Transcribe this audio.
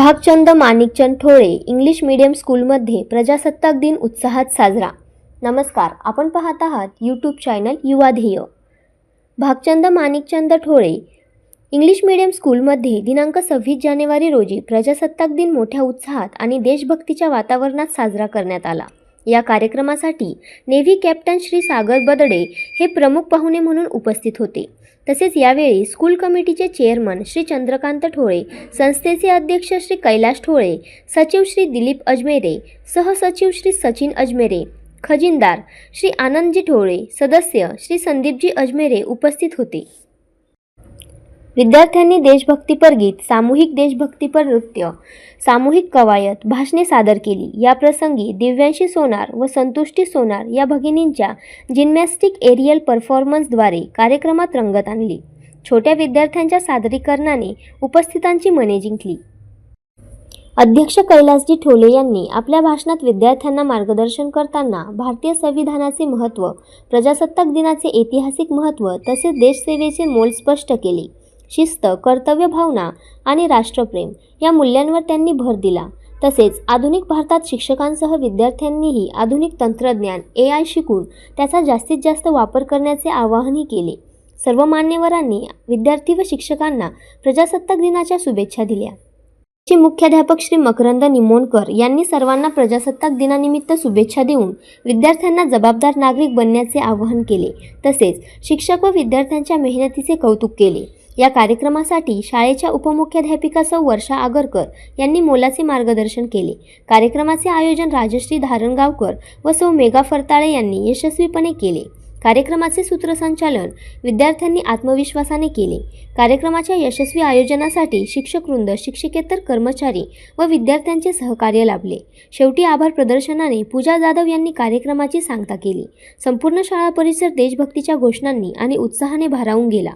Bhagchand Manikchand Thole English medium स्कूलमध्ये प्रजासत्ताक दिन उत्साहात साजरा. नमस्कार आपण पाहत आहात YouTube channel Yuva Dhyey. Bhagchand Manikchand Thole English medium स्कूलमध्ये दिनांक सव्वीस जानेवारी रोजी प्रजासत्ताक दिन मोठ्या उत्साहात आणि देशभक्तीच्या वातावरणात साजरा करण्यात आला. या कार्यक्रमासाठी नेव्ही कॅप्टन श्री सागर बदडे हे प्रमुख पाहुणे म्हणून उपस्थित होते. तसेच यावेळी स्कूल कमिटीचे चेअरमन श्री चंद्रकांत ठोळे संस्थेचे अध्यक्ष श्री कैलाश ठोळे सचिव श्री दिलीप अजमेरे सहसचिव श्री सचिन अजमेरे खजिनदार श्री आनंदजी ठोळे सदस्य श्री संदीपजी अजमेरे उपस्थित होते. विद्यार्थ्यांनी देशभक्तीपर गीत सामूहिक देशभक्तीपर नृत्य सामूहिक कवायत भाषणे सादर केली. या प्रसंगी दिव्यांशी सोनार व संतुष्टी सोनार या भगिनींच्या जिम्नॅस्टिक एरियल परफॉर्मन्सद्वारे कार्यक्रमात रंगत आणली. छोट्या विद्यार्थ्यांच्या सादरीकरणाने उपस्थितांची मने जिंकली. अध्यक्ष कैलासजी ठोले यांनी आपल्या भाषणात विद्यार्थ्यांना मार्गदर्शन करताना भारतीय संविधानाचे महत्त्व प्रजासत्ताक दिनाचे ऐतिहासिक महत्त्व तसेच देशसेवेचे मोल स्पष्ट केले. शिस्त कर्तव्य भावना आणि राष्ट्रप्रेम या मूल्यांवर त्यांनी भर दिला. तसेच आधुनिक भारतात शिक्षकांसह विद्यार्थ्यांनीही आधुनिक तंत्रज्ञान ए आय शिकून त्याचा जास्तीत जास्त वापर करण्याचे आवाहनही केले. सर्व मान्यवरांनी विद्यार्थी व शिक्षकांना प्रजासत्ताक दिनाच्या शुभेच्छा दिल्या. चे मुख्याध्यापक श्री मकरंद निमोणकर यांनी सर्वांना प्रजासत्ताक दिनानिमित्त शुभेच्छा देऊन विद्यार्थ्यांना जबाबदार नागरिक बनण्याचे आवाहन केले. तसेच शिक्षक व विद्यार्थ्यांच्या मेहनतीचे कौतुक केले. या कार्यक्रमासाठी शाळेच्या उपमुख्याध्यापिका सौ वर्षा आगरकर यांनी मोलाचे मार्गदर्शन केले. कार्यक्रमाचे आयोजन राजश्री धारणगावकर व सौ मेघा फरताळे यांनी यशस्वीपणे केले. कार्यक्रमाचे सूत्रसंचालन विद्यार्थ्यांनी आत्मविश्वासाने केले. कार्यक्रमाच्या यशस्वी आयोजनासाठी शिक्षकवृंद शिक्षकेतर कर्मचारी व विद्यार्थ्यांचे सहकार्य लाभले. शेवटी आभार प्रदर्शनाने पूजा जाधव यांनी कार्यक्रमाची सांगता केली. संपूर्ण शाळा परिसर देशभक्तीच्या घोषणांनी आणि उत्साहाने भारावून गेला.